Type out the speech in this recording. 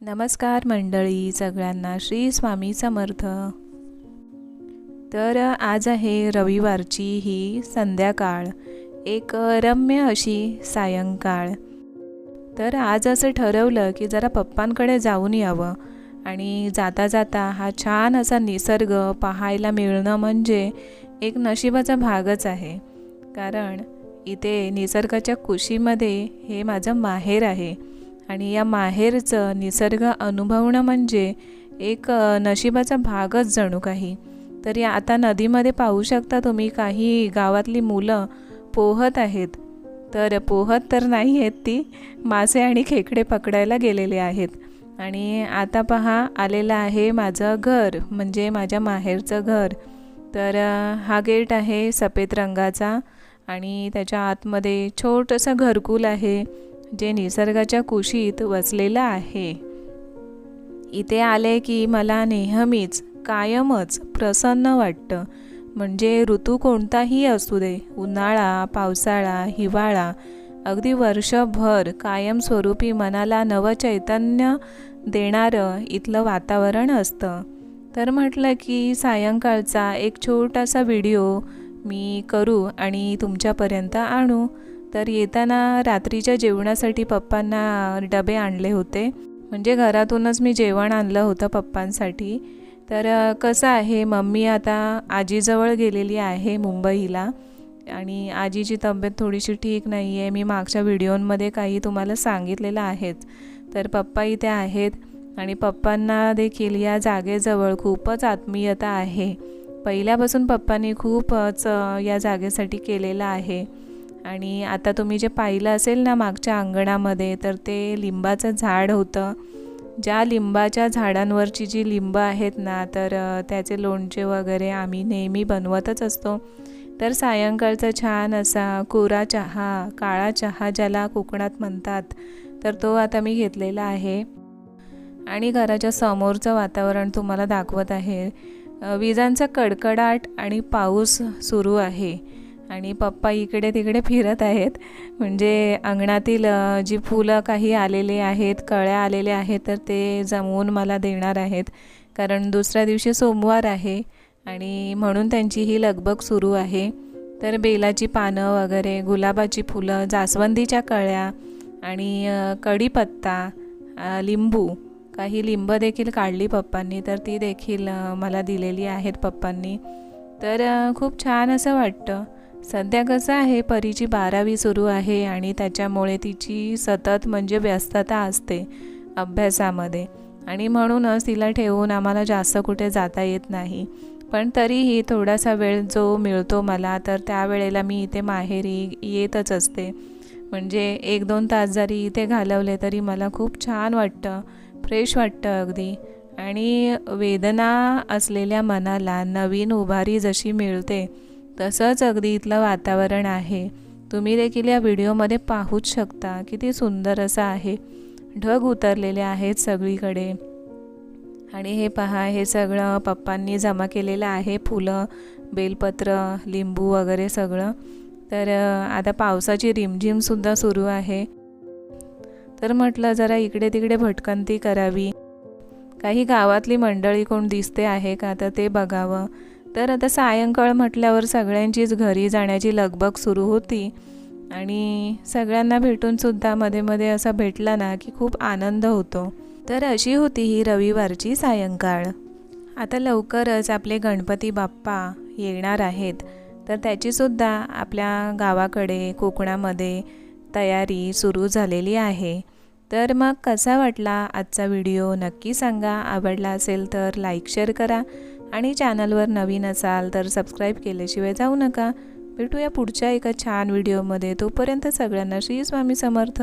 नमस्कार मंडळी सगळ्यांना श्री स्वामी समर्थ. तर आज आहे रविवारची ही संध्याकाळ एक रम्य अशी सायंकाळ. तर आज असं ठरवलं की जरा पप्पांकडे जाऊन यावं आणि जाता जाता हा छान असा निसर्ग पाहायला मिळणं म्हणजे एक नशिबाचा भागच आहे. कारण इथे निसर्गाच्या कुशीमध्ये हे माझं माहेर आहे. आणि या माहेरचं निसर्ग अनुभवणं म्हणजे एक नशिबाचा भागच जणू काही. तरी आता नदीमध्ये पाहू शकता तुम्ही काही गावातली मुलं पोहत आहेत. तर पोहत तर नाही आहेत ती मासे आणि खेकडे पकडायला गेलेले आहेत. आणि आता पहा आलेलं आहे माझं घर म्हणजे माझ्या माहेरचं घर. तर हा गेट आहे सफेद रंगाचा आणि त्याच्या आतमध्ये छोटंसं घरकुल आहे. जे निसर्गाच्या कुशीत वसलेलं आहे. इथे आले की मला नेहमीच कायमच प्रसन्न वाटतं. म्हणजे ऋतू कोणताही असू दे उन्हाळा पावसाळा हिवाळा अगदी वर्षभर कायमस्वरूपी मनाला नवचैतन्य देणारं इथलं वातावरण असतं. तर म्हटलं की सायंकाळचा एक छोटासा व्हिडिओ मी करू आणि तुमच्यापर्यंत आणू. तर येताना रात्रीच्या जेवणासाठी पप्पांना डबे आणले होते. म्हणजे घरातूनच मी जेवण आणलं होतं पप्पांसाठी. तर कसं आहे मम्मी आता आजीजवळ गेलेली आहे मुंबईला आणि आजीची तब्येत थोडीशी ठीक नाही आहे मी मागच्या व्हिडिओमध्ये काही तुम्हाला सांगितलेलं आहेच तर पप्पा इथे आहेत आणि पप्पांना देखील या जागेजवळ खूपच आत्मीयता आहे. पहिल्यापासून पप्पांनी खूपच या जागेसाठी केलेलं आहे. आणि आता तुम्ही जे पाहिलं असेल ना मागच्या अंगणामध्ये तर ते लिंबाचं झाड होतं. ज्या लिंबाच्या झाडांवरची जी लिंबं आहेत ना तर त्याचे लोणचे वगैरे आम्ही नेहमी बनवतच असतो. तर सायंकाळचा छान असा कोरा चहा काळा चहा ज्याला कोकणात म्हणतात तर तो आता मी घेतलेला आहे. आणि घराच्या समोरचं वातावरण तुम्हाला दाखवत आहे. विजांचा कडकडाट आणि पाऊस सुरू आहे. आणि पप्पा इकडे तिकडे फिरत आहेत. म्हणजे अंगणातील जी फुलं काही आलेले आहेत कळ्या आलेल्या आहेत तर ते जमवून मला देणार आहेत. कारण दुसऱ्या दिवशी सोमवार आहे आणि म्हणून त्यांची ही लगबग सुरू आहे. तर बेलाची पानं वगैरे गुलाबाची फुलं जास्वंदीच्या कळ्या आणि कढीपत्ता लिंबू काही लिंब देखील काढली पप्पांनी. तर ती देखील मला दिलेली आहेत पप्पांनी. तर खूप छान असं वाटतं. सध्या कसं आहे परीची बारावी सुरू आहे आणि त्याच्यामुळे तिची सतत म्हणजे व्यस्तता असते अभ्यासामध्ये. आणि म्हणूनच तिला ठेवून आम्हाला जास्त कुठे जाता येत नाही. पण तरीही थोडासा वेळ जो मिळतो मला तर त्यावेळेला मी इथे माहेरी येतच असते. म्हणजे एक दोन तास जरी इथे घालवले तरी मला खूप छान वाटतं फ्रेश वाटतं अगदी. आणि वेदना असलेल्या मनाला नवीन उभारी जशी मिळते तसंच अगदी इथलं वातावरण आहे. तुम्ही देखील या व्हिडिओमध्ये पाहूच शकता किती सुंदर असं आहे. ढग उतरलेले आहेत सगळीकडे. आणि हे पहा हे सगळं पप्पांनी जमा केलेलं आहे फुलं बेलपत्र लिंबू वगैरे सगळं. तर आता पावसाची रिमझिमसुद्धा सुरू आहे. तर म्हटलं जरा इकडे तिकडे भटकंती करावी. काही गावातली मंडळी कोण दिसते आहे का? तर ते बघावं. तर आता सायंकाळ म्हटल्यावर सगळ्यांचीच घरी जाण्याची लगबग सुरू होती. आणि सगळ्यांना भेटूनसुद्धा मध्ये मध्ये असा भेटला ना की खूप आनंद होतो. तर अशी होती ही रविवारची सायंकाळ. आता लवकरच आपले गणपती बाप्पा येणार आहेत. तर त्याचीसुद्धा आपल्या गावाकडे कोकणामध्ये तयारी सुरू झालेली आहे. तर मग कसा वाटला आजचा व्हिडिओ? नक्की सांगा. आवडला असेल तर लाईक शेअर करा. आणि चॅनलवर नवीन असाल तर सबस्क्राईब केल्याशिवाय जाऊ नका. भेटूया पुढच्या एका छान व्हिडिओमध्ये. तोपर्यंत सगळ्यांना श्री स्वामी समर्थ.